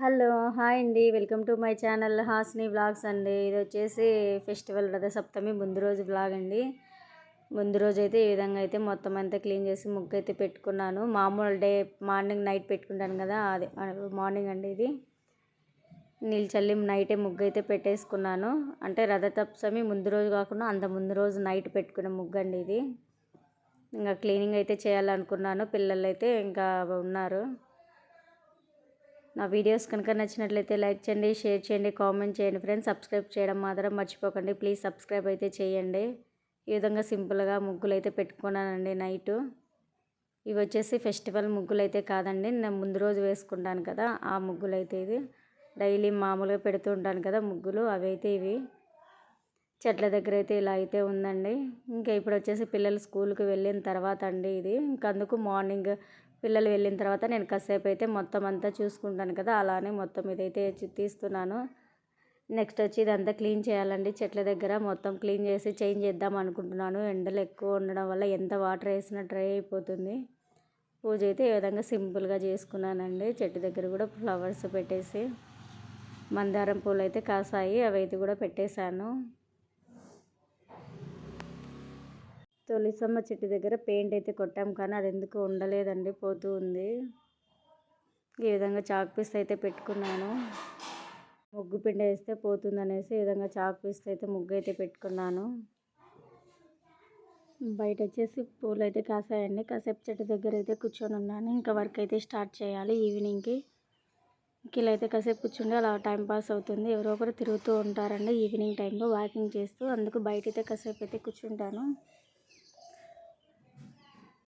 Hello hi అండి. Welcome to my channel Hasni blogs అండి. ఇది వచ్చేసి ఫెస్టివల్ రథసప్తమి ముందు రోజు బ్లాగ్ అండి. ముందు రోజు అయితే ఈ విధంగా అయితే మొత్తం అంతా క్లీన్ చేసి ముగ్గు అయితే పెట్టుకున్నాను. మామూలు డే మార్నింగ్ నైట్ పెట్టుకుంటాను కదా అది మార్నింగ్ అండి ఇది. నీళ్ళు చల్లి నైటే ముగ్గు అయితే పెట్టేసుకున్నాను. అంటే రథసప్తమి ముందు రోజు కాకుండా అంత ముందు రోజు నైట్ పెట్టుకున్న ముగ్గు అండి ఇది. ఇంకా క్లీనింగ్ అయితే చేయాలనుకున్నాను. పిల్లలు అయితే ఇంకా ఉన్నారు. నా వీడియోస్ కనుక నచ్చినట్లయితే లైక్ చేయండి షేర్ చేయండి కామెంట్ చేయండి ఫ్రెండ్స్. సబ్స్క్రైబ్ చేయడం మాత్రం మర్చిపోకండి. ప్లీజ్ సబ్స్క్రైబ్ అయితే చేయండి. ఈ విధంగా సింపుల్గా ముగ్గులు అయితే పెట్టుకున్నానండి నైటు. ఇవి వచ్చేసి ఫెస్టివల్ ముగ్గులు అయితే కాదండి. నేను ముందు రోజు వేసుకుంటాను కదా ఆ ముగ్గులు అయితే ఇది. డైలీ మామూలుగా పెడుతూ ఉంటాను కదా ముగ్గులు అవి అయితే ఇవి. చెట్ల దగ్గర అయితే ఇలా అయితే ఉందండి. ఇంకా ఇప్పుడు వచ్చేసి పిల్లలు స్కూల్కి వెళ్ళిన తర్వాత అండి ఇది. ఇంకందుకు మార్నింగ్ పిల్లలు వెళ్ళిన తర్వాత నేను కాసేపు అయితే మొత్తం అంతా చూసుకుంటాను కదా అలానే మొత్తం ఇదైతే తీస్తున్నాను. నెక్స్ట్ వచ్చి ఇదంతా క్లీన్ చేయాలండి. చెట్ల దగ్గర మొత్తం క్లీన్ చేసి చేంజ్ చేద్దాం అనుకుంటున్నాను. ఎండలు ఎక్కువ ఉండడం వల్ల ఎంత వాటర్ వేసినా డ్రై అయిపోతుంది. పూజ అయితే ఈ విధంగా సింపుల్గా చేసుకున్నానండి. చెట్టు దగ్గర కూడా ఫ్లవర్స్ పెట్టేసి మందారం పూలు అయితే కాసాయి. అవి అయితే కూడా పెట్టేశాను. తొలిసమ్మ చెట్టు దగ్గర పెయింట్ అయితే కొట్టాం కానీ అది ఎందుకు ఉండలేదండి పోతూ ఉంది. ఈ విధంగా చాక్ పీస్ అయితే పెట్టుకున్నాను. ముగ్గు పిండి వేస్తే పోతుంది అనేసి ఈ విధంగా చాక్ పీస్ అయితే ముగ్గు అయితే పెట్టుకున్నాను. బయట వచ్చేసి పూలు అయితే కాసాయండి. కాసేపు చెట్టు దగ్గర అయితే కూర్చొని ఉన్నాను. ఇంకా వర్క్ అయితే స్టార్ట్ చేయాలి ఈవినింగ్కి ఇలా అయితే కాసేపు కూర్చుండి అలా టైం పాస్ అవుతుంది. ఎవరో ఒకరు తిరుగుతూ ఉంటారండి ఈవినింగ్ టైంలో వాకింగ్ చేస్తూ. అందుకు బయట అయితే కాసేపు అయితే కూర్చుంటాను.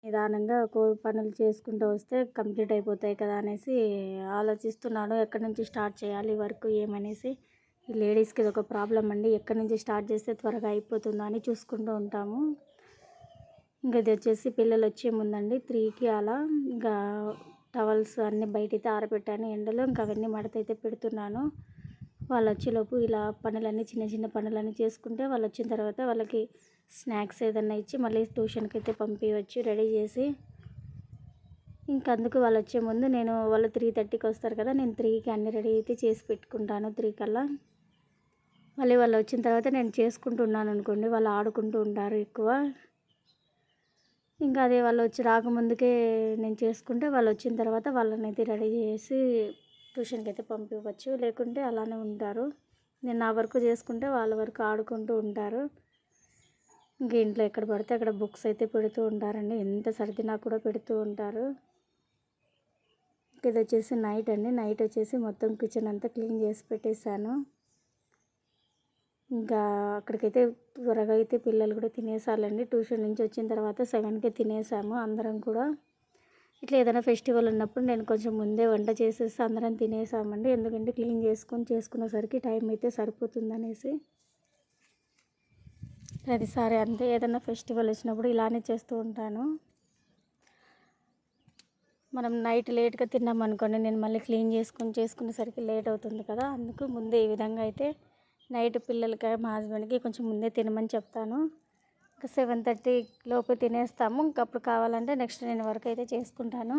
నిదానంగా పనులు చేసుకుంటూ వస్తే కంప్లీట్ అయిపోతాయి కదా అనేసి ఆలోచిస్తున్నాను. ఎక్కడి నుంచి స్టార్ట్ చేయాలి వర్క్ ఏమనేసి. ఈ లేడీస్కి ఇది ఒక ప్రాబ్లం అండి. ఎక్కడి నుంచి స్టార్ట్ చేస్తే త్వరగా అయిపోతుందో అని చూసుకుంటూ ఉంటాము. ఇంకా ఇది వచ్చేసి పిల్లలు వచ్చే ముందండి. త్రీకి అలా ఇంకా టవల్స్ అన్నీ బయటైతే ఆరబెట్టాను. ఎండలో ఇంకా అవన్నీ మడతైతే పెడుతున్నాను. వాళ్ళు వచ్చేలోపు ఇలా పనులన్నీ చిన్న చిన్న పనులన్నీ చేసుకుంటే వాళ్ళు వచ్చిన తర్వాత వాళ్ళకి స్నాక్స్ ఏదన్నా ఇచ్చి మళ్ళీ ట్యూషన్కి అయితే పంపించవచ్చు రెడీ చేసి. ఇంకా అందుకు వాళ్ళు వచ్చే ముందు నేను వాళ్ళు త్రీ థర్టీకి వస్తారు కదా నేను త్రీకి అన్ని రెడీ అయితే చేసి పెట్టుకుంటాను త్రీ కల్లా. మళ్ళీ వాళ్ళు వచ్చిన తర్వాత నేను చేసుకుంటున్నాను అనుకోండి వాళ్ళు ఆడుకుంటూ ఉంటారు ఎక్కువ. ఇంకా అదే వాళ్ళు వచ్చి రాకముందుకే నేను చేసుకుంటే వాళ్ళు వచ్చిన తర్వాత వాళ్ళని అయితే రెడీ చేసి ట్యూషన్కి అయితే పంపించవచ్చు లేకుంటే అలానే ఉంటారు. నేను నా వర్క్ చేసుకుంటే వాళ్ళ వరకు ఆడుకుంటూ ఉంటారు. ఇంట్లో ఎక్కడ పడితే అక్కడ బుక్స్ అయితే పెడుతూ ఉంటారండి. ఎంత సర్దినా కూడా పెడుతూ ఉంటారు. ఇది వచ్చేసి నైట్ అండి. నైట్ వచ్చేసి మొత్తం కిచెన్ అంతా క్లీన్ చేసి పెట్టేశాను. ఇంకా అక్కడికైతే త్వరగా అయితే పిల్లలు కూడా తినేసాలండి ట్యూషన్ నుంచి వచ్చిన తర్వాత సెవెన్కి తినేసాము అందరం కూడా. ఇట్లా ఏదైనా ఫెస్టివల్ ఉన్నప్పుడు నేను కొంచెం ముందే వంట చేసేసి అందరం తినేసామండి ఎందుకంటే క్లీన్ చేసుకొని చేసుకునేసరికి టైం అయితే సరిపోతుంది అనేసి ప్రతిసారి అంతే. ఏదైనా ఫెస్టివల్ వచ్చినప్పుడు ఇలానే చేస్తూ ఉంటాను. మనం నైట్ లేట్గా తిన్నాం అనుకోండి నేను మళ్ళీ క్లీన్ చేసుకొని చేసుకునేసరికి లేట్ అవుతుంది కదా. అందుకు ముందే ఈ విధంగా అయితే నైట్ పిల్లలకి మా హస్బెండ్కి కొంచెం ముందే తినమని చెప్తాను. ఇంకా సెవెన్ థర్టీ లోపు తినేస్తాము. ఇంకప్పుడు కావాలంటే నెక్స్ట్ నేను వర్క్ అయితే చేసుకుంటాను.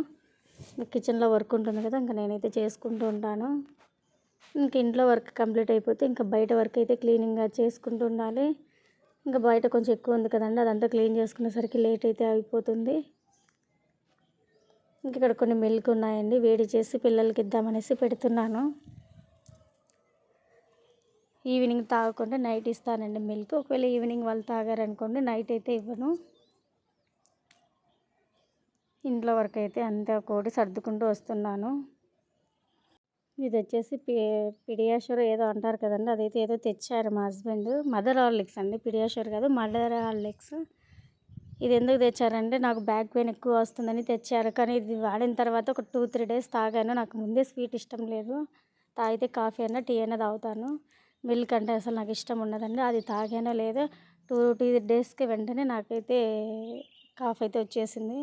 కిచెన్లో వర్క్ ఉంటుంది కదా ఇంకా నేనైతే చేసుకుంటూ ఉంటాను. ఇంక ఇంట్లో వర్క్ కంప్లీట్ అయిపోతే ఇంకా బయట వర్క్ అయితే క్లీనింగ్గా చేసుకుంటూ ఉండాలి. ఇంకా బయట కొంచెం ఎక్కువ ఉంది కదండి అదంతా క్లీన్ చేసుకునేసరికి లేట్ అయితే అయిపోతుంది ఇంక ఇక్కడ కొన్ని మిల్క్ ఉన్నాయండి వేడి చేసి పిల్లలకి ఇద్దామనేసి పెడుతున్నాను. ఈవినింగ్ తాగకుండా నైట్ ఇస్తానండి మిల్క్. ఒకవేళ ఈవినింగ్ వాళ్ళు తాగారనుకోండి నైట్ అయితే ఇవ్వను. ఇంట్లో వరకు అయితే అంతే కోటి సర్దుకుంటూ వస్తున్నాను. ఇది వచ్చేసి పి పిడియాషోర్ ఏదో అంటారు కదండి. అదైతే ఏదో తెచ్చారు మా హస్బెండ్. మదర్ హార్లిక్స్ అండి. పిడియాషోర్ కాదు మదర్ హార్లిక్స్. ఇది ఎందుకు తెచ్చారంటే నాకు బ్యాక్ పెయిన్ ఎక్కువ వస్తుందని తెచ్చారు. కానీ ఇది వాడిన తర్వాత ఒక టూ త్రీ డేస్ తాగాను. నాకు ముందే స్వీట్ ఇష్టం లేదు. తాగితే కాఫీ అయినా టీ అయినా తాగుతాను. మిల్క్ అంటే అసలు నాకు ఇష్టం ఉండదండి. అది తాగానో లేదో టూ టీ డేస్కి వెంటనే నాకైతే కాఫ్ అయితే వచ్చేసింది.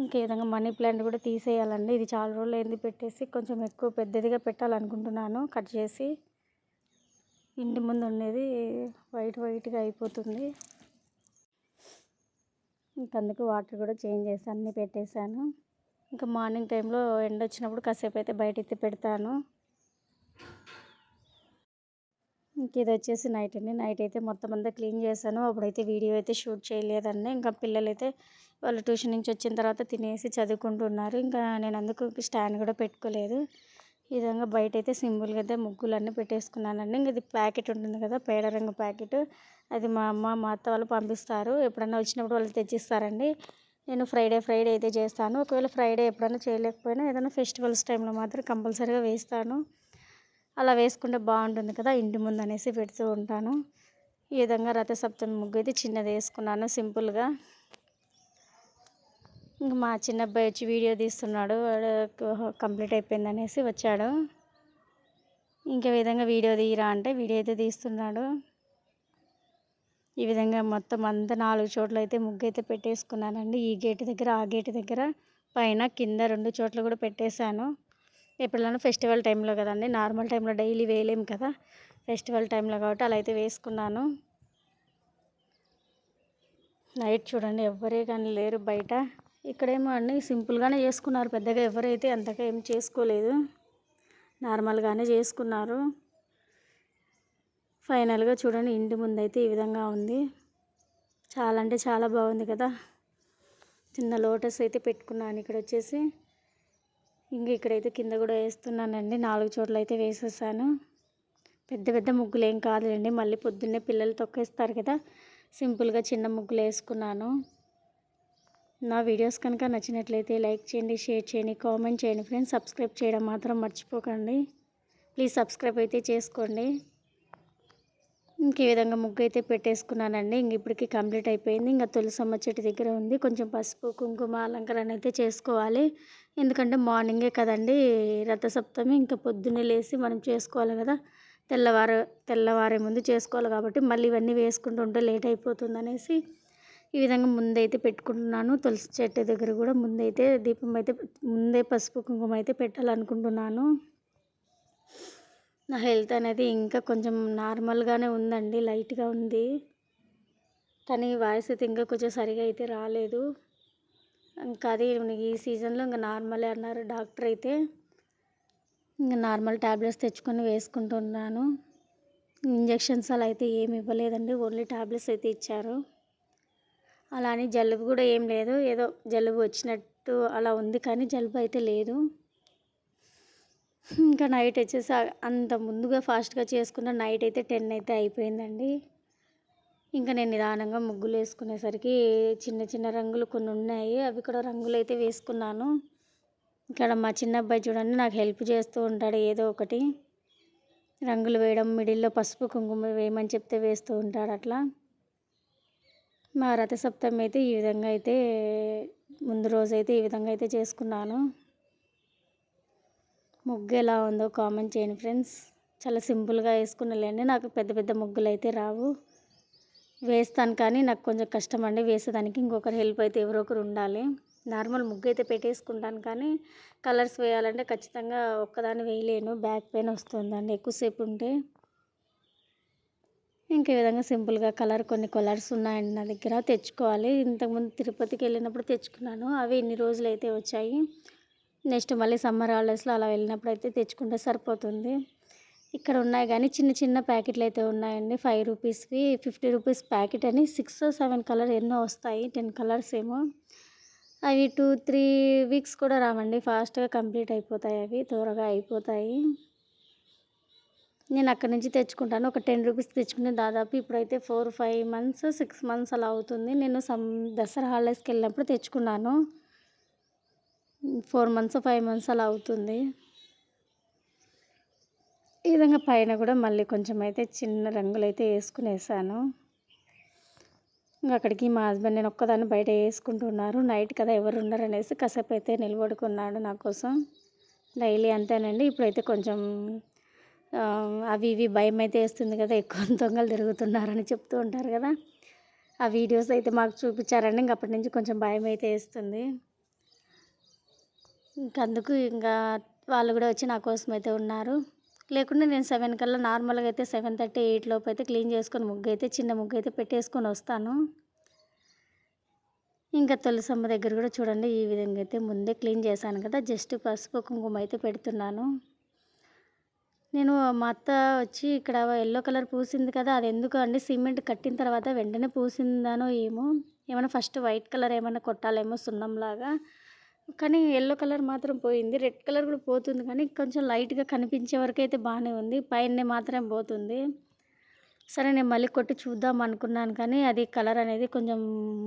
ఇంకే విధంగా మనీ ప్లాంట్ కూడా తీసేయాలండి. ఇది చాలా రోజులు ఏంది పెట్టేసి కొంచెం ఎక్కువ పెద్దదిగా పెట్టాలనుకుంటున్నాను. కట్ చేసి ఇంటి ముందు ఉండేది వైట్ వైట్గా అయిపోతుంది. ఇంకందుకు వాటర్ కూడా చేంజ్ చేసి అన్నీ పెట్టేశాను. ఇంకా మార్నింగ్ టైంలో ఎండ వచ్చినప్పుడు కాసేపు అయితే బయట అయితే పెడతాను. ఇంక ఇది వచ్చేసి నైట్ అండి. నైట్ అయితే మొత్తం అంతా క్లీన్ చేశాను. అప్పుడైతే వీడియో అయితే షూట్ చేయలేదండి. ఇంకా పిల్లలైతే వాళ్ళు ట్యూషన్ నుంచి వచ్చిన తర్వాత తినేసి చదువుకుంటున్నారు. ఇంకా నేను అందుకు స్టాండ్ కూడా పెట్టుకోలేదు. ఈ విధంగా బయట అయితే సింపుల్గా అయితే ముగ్గులన్నీ పెట్టేసుకున్నానండి. ఇంక ఇది ప్యాకెట్ ఉంటుంది కదా పేడ రంగు ప్యాకెట్. అది మా అమ్మ మా అత్త వాళ్ళు పంపిస్తారు. ఎప్పుడన్నా వచ్చినప్పుడు వాళ్ళు తెచ్చిస్తారండి. నేను ఫ్రైడే ఫ్రైడే అయితే చేస్తాను. ఒకవేళ ఫ్రైడే ఎప్పుడైనా చేయలేకపోయినా ఏదైనా ఫెస్టివల్స్ టైంలో మాత్రం కంపల్సరీగా వేస్తాను. అలా వేసుకుంటే బాగుంటుంది కదా ఇంటి ముందు అనేసి పెడుతూ ఉంటాను. ఈ విధంగా రథసప్తమి ముగ్గు అయితే చిన్నది వేసుకున్నాను సింపుల్గా ఇంకా మా చిన్న అబ్బాయి వచ్చి వీడియో తీస్తున్నాడు. వాడు కంప్లీట్ అయిపోయింది అనేసి వచ్చాడు. ఇంకా విధంగా వీడియో తీయరా అంటే వీడియో అయితే తీస్తున్నాడు. ఈ విధంగా మొత్తం అంతా నాలుగు చోట్ల అయితే ముగ్గు అయితే పెట్టేసుకున్నానండి. ఈ గేట్ దగ్గర ఆ గేట్ దగ్గర పైన కింద రెండు చోట్ల కూడా పెట్టేశాను. ఎప్పుడైనా ఫెస్టివల్ టైంలో కదండి నార్మల్ టైంలో డైలీ వేయలేం కదా ఫెస్టివల్ టైంలో కాబట్టి అలా అయితే వేసుకున్నాను. నైట్ చూడండి ఎవ్వరే కానీ లేరు బయట. ఇక్కడేమో అన్నీ సింపుల్గానే చేసుకున్నారు. పెద్దగా ఎవరైతే అంతగా ఏం చేసుకోలేదు. నార్మల్గానే చేసుకున్నారు. ఫైనల్గా చూడండి ఇంటి ముందు అయితే ఈ విధంగా ఉంది. చాలా అంటే చాలా బాగుంది కదా. చిన్న లోటస్ అయితే పెట్టుకున్నాను ఇక్కడ వచ్చేసి ఇంక ఇక్కడైతే కింద కూడా వేస్తున్నానండి. నాలుగు చోట్ల అయితే వేసేసాను. పెద్ద పెద్ద ముగ్గులు ఏం కాదులేండి. మళ్ళీ పొద్దున్నే పిల్లలు తొక్కేస్తారు కదా. సింపుల్గా చిన్న ముగ్గులు వేసుకున్నాను. నా వీడియోస్ కనుక నచ్చినట్లయితే లైక్ చేయండి షేర్ చేయండి కామెంట్ చేయండి ఫ్రెండ్స్. సబ్స్క్రైబ్ చేయడం మాత్రం మర్చిపోకండి. ప్లీజ్ సబ్స్క్రైబ్ అయితే చేసుకోండి. ఇంక ఈ విధంగా ముగ్గు అయితే పెట్టేసుకున్నానండి. ఇంక ఇప్పటికి కంప్లీట్ అయిపోయింది. ఇంకా తులసమ్మ చెట్టు దగ్గర ఉంది. కొంచెం పసుపు కుంకుమ అలంకరణ అయితే చేసుకోవాలి. ఎందుకంటే మార్నింగే కదండి రథసప్తమి. ఇంకా పొద్దున్నే లేచి మనం చేసుకోవాలి కదా. తెల్లవారు తెల్లవారే ముందు చేసుకోవాలి కాబట్టి మళ్ళీ ఇవన్నీ వేసుకుంటూ ఉంటే లేట్ అయిపోతుంది అనేసి ఈ విధంగా ముందైతే పెట్టుకుంటున్నాను. తులసి చెట్టు దగ్గర కూడా ముందైతే దీపం అయితే ముందే పసుపు కుంకుమ అయితే పెట్టాలనుకుంటున్నాను. నా హెల్త్ అనేది ఇంకా కొంచెం నార్మల్గానే ఉందండి లైట్గా ఉంది. కానీ వాయిస్ అయితే ఇంకా కొంచెం సరిగా అయితే రాలేదు. ఇంకా అది ఈ సీజన్లో ఇంకా నార్మలే అన్నారు డాక్టర్ అయితే. ఇంకా నార్మల్ ట్యాబ్లెట్స్ తెచ్చుకొని వేసుకుంటున్నాను. ఇంజెక్షన్స్ అలా అయితే ఏమి ఇవ్వలేదండి ఓన్లీ ట్యాబ్లెట్స్ అయితే ఇచ్చారు. అలా అని జలుబు కూడా ఏం లేదు. ఏదో జలుబు వచ్చినట్టు అలా ఉంది కానీ జలుబు అయితే లేదు. ఇంకా నైట్ వచ్చేసి అంత ముందుగా ఫాస్ట్గా చేసుకున్న నైట్ అయితే టెన్ అయితే అయిపోయిందండి. ఇంకా నేను నిదానంగా ముగ్గులు వేసుకునేసరికి చిన్న చిన్న రంగులు కొన్ని ఉన్నాయి. అవి కూడా రంగులు అయితే వేసుకున్నాను. ఇక్కడ మా చిన్న అబ్బాయి చూడండి నాకు హెల్ప్ చేస్తూ ఉంటాడు ఏదో ఒకటి. రంగులు వేయడం మిడిల్లో పసుపు కుంకుమ వేయమని చెప్తే వేస్తూ ఉంటాడు అట్లా. మా రథసప్తమి అయితే ఈ విధంగా అయితే ముందు రోజు అయితే ఈ విధంగా అయితే చేసుకున్నాను. ముగ్గు ఎలా ఉందో కామెంట్ చేయండి ఫ్రెండ్స్. చాలా సింపుల్గా వేసుకున్నలేండి నాకు పెద్ద పెద్ద ముగ్గులు అయితే రావు. వేస్తాను కానీ నాకు కొంచెం కష్టం అండి. వేసేదానికి ఇంకొకరు హెల్ప్ అయితే ఎవరో ఒకరు ఉండాలి. నార్మల్ ముగ్గు అయితే పెట్టేసుకుంటాను కానీ కలర్స్ వేయాలంటే ఖచ్చితంగా ఒక్కదాన్ని వేయలేను. బ్యాక్ పెయిన్ వస్తుందండి. ఎక్కువసేపు ఉంటే ఇంక ఈ విధంగా సింపుల్గా కలర్ కొన్ని కలర్స్ ఉన్నాయండి నా దగ్గర. తెచ్చుకోవాలి. ఇంతకుముందు తిరుపతికి వెళ్ళినప్పుడు తెచ్చుకున్నాను. అవి ఇన్ని రోజులు అయితే వచ్చాయి. నెక్స్ట్ మళ్ళీ సమ్మర్ హాలిడేస్లో అలా వెళ్ళినప్పుడు అయితే తెచ్చుకుంటే సరిపోతుంది. ఇక్కడ ఉన్నాయి కానీ చిన్న చిన్న ప్యాకెట్లు అయితే ఉన్నాయండి. ఫైవ్ రూపీస్వి ఫిఫ్టీ రూపీస్ ప్యాకెట్ అని సిక్స్ సెవెన్ కలర్ ఎన్నో వస్తాయి. టెన్ కలర్స్ ఏమో. అవి టూ త్రీ వీక్స్ కూడా రావండి. ఫాస్ట్గా కంప్లీట్ అయిపోతాయి అవి. త్వరగా అయిపోతాయి. నేను అక్కడి నుంచి తెచ్చుకుంటాను. ఒక టెన్ రూపీస్ తెచ్చుకుని దాదాపు ఇప్పుడైతే four five months six months అలా అవుతుంది. నేను సమ్ దసరా హాలిడేస్కి వెళ్ళినప్పుడు తెచ్చుకున్నాను. ఫోర్ మంత్స్ ఫైవ్ మంత్స్ అలా అవుతుంది. ఈ విధంగా పైన కూడా మళ్ళీ కొంచెం అయితే చిన్న రంగులు అయితే వేసుకునేసాను. ఇంకా అక్కడికి మా హస్బెండ్ నేను ఒక్కదాన్ని బయట వేసుకుంటున్నారు. నైట్ కదా ఎవరు ఉండరు అనేసి కాసేపు అయితే నిలబడుకున్నాడు నా కోసం. డైలీ అంతేనండి. ఇప్పుడైతే కొంచెం అవి ఇవి భయం అయితే వేస్తుంది కదా ఎక్కువ దొంగలు తిరుగుతున్నారని చెప్తూ ఉంటారు కదా. ఆ వీడియోస్ అయితే మాకు చూపించారండి ఇంక అప్పటి నుంచి కొంచెం భయం అయితే వేస్తుంది. ఇంకందుకు ఇంకా వాళ్ళు కూడా వచ్చి నా కోసం అయితే ఉన్నారు. లేకుంటే నేను సెవెన్ కల్లా నార్మల్గా అయితే సెవెన్ థర్టీ ఎయిట్ లోపు అయితే క్లీన్ చేసుకొని ముగ్గు అయితే చిన్న ముగ్గు అయితే పెట్టేసుకొని వస్తాను. ఇంకా తులసమ్మ దగ్గర కూడా చూడండి ఈ విధంగా అయితే ముందే క్లీన్ చేశాను కదా జస్ట్ పసుపు కుంకుమ అయితే పెడుతున్నాను. నేను మా అత్త వచ్చి ఇక్కడ ఎల్లో కలర్ పూసింది కదా అది ఎందుకు అండి సిమెంట్ కట్టిన తర్వాత వెంటనే పూసిందానో ఏమో ఏమైనా ఫస్ట్ వైట్ కలర్ ఏమైనా కొట్టాలేమో సున్నంలాగా. కానీ ఎల్లో కలర్ మాత్రం పోయింది రెడ్ కలర్ కూడా పోతుంది కానీ కొంచెం లైట్గా కనిపించే వరకు అయితే బాగానే ఉంది పైన మాత్రం పోతుంది. సరే నేను మళ్ళీ కొట్టి చూద్దాం అనుకున్నాను కానీ అది కలర్ అనేది కొంచెం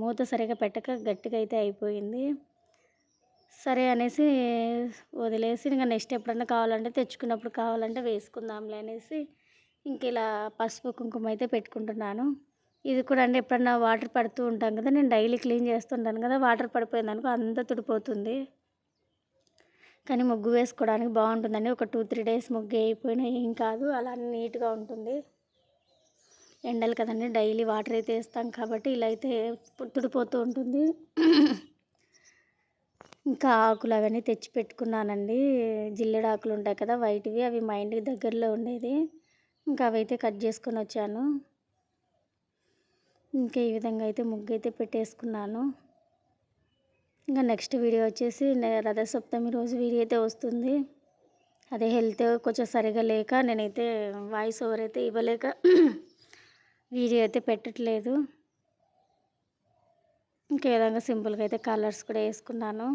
మూత సరిగా పెట్టక గట్టిగా అయితే అయిపోయింది. సరే అనేసి వదిలేసి ఇంకా నెక్స్ట్ ఎప్పుడన్నా కావాలంటే తెచ్చుకున్నప్పుడు కావాలంటే వేసుకుందాంలే అనేసి ఇంక ఇలా పసుపు కుంకుమ అయితే పెట్టుకుంటున్నాను. ఇది కూడా అంటే ఎప్పుడన్నా వాటర్ పడుతూ ఉంటాం కదా నేను డైలీ క్లీన్ చేస్తుంటాను కదా వాటర్ పడిపోయింది అనుకో అంతా తుడిపోతుంది. కానీ ముగ్గు వేసుకోవడానికి బాగుంటుందండి ఒక టూ త్రీ డేస్ ముగ్గు అయిపోయినా ఏం కాదు అలా నీట్గా ఉంటుంది. ఎండలు కదండి డైలీ వాటర్ అయితే వేస్తాం కాబట్టి ఇలా అయితే తుడిపోతూ ఉంటుంది. ఇంకా ఆకులు అవన్నీ తెచ్చి పెట్టుకున్నానండి. జిల్లెడు ఆకులు ఉంటాయి కదా వైట్వి అవి మా ఇంటికి దగ్గరలో ఉండేది. ఇంకా అవి అయితే కట్ చేసుకొని వచ్చాను. ఇంకా ఈ విధంగా అయితే ముగ్గు అయితే పెట్టేసుకున్నాను. ఇంకా నెక్స్ట్ వీడియో వచ్చేసి రథసప్తమి రోజు వీడియో అయితే వస్తుంది. అదే హెల్త్ కొంచెం సరిగా లేక నేనైతే వాయిస్ ఓవర్ అయితే ఇవ్వలేక వీడియో అయితే పెట్టట్లేదు. ఇంకా విధంగా సింపుల్గా అయితే కలర్స్ కూడా వేసుకున్నాను.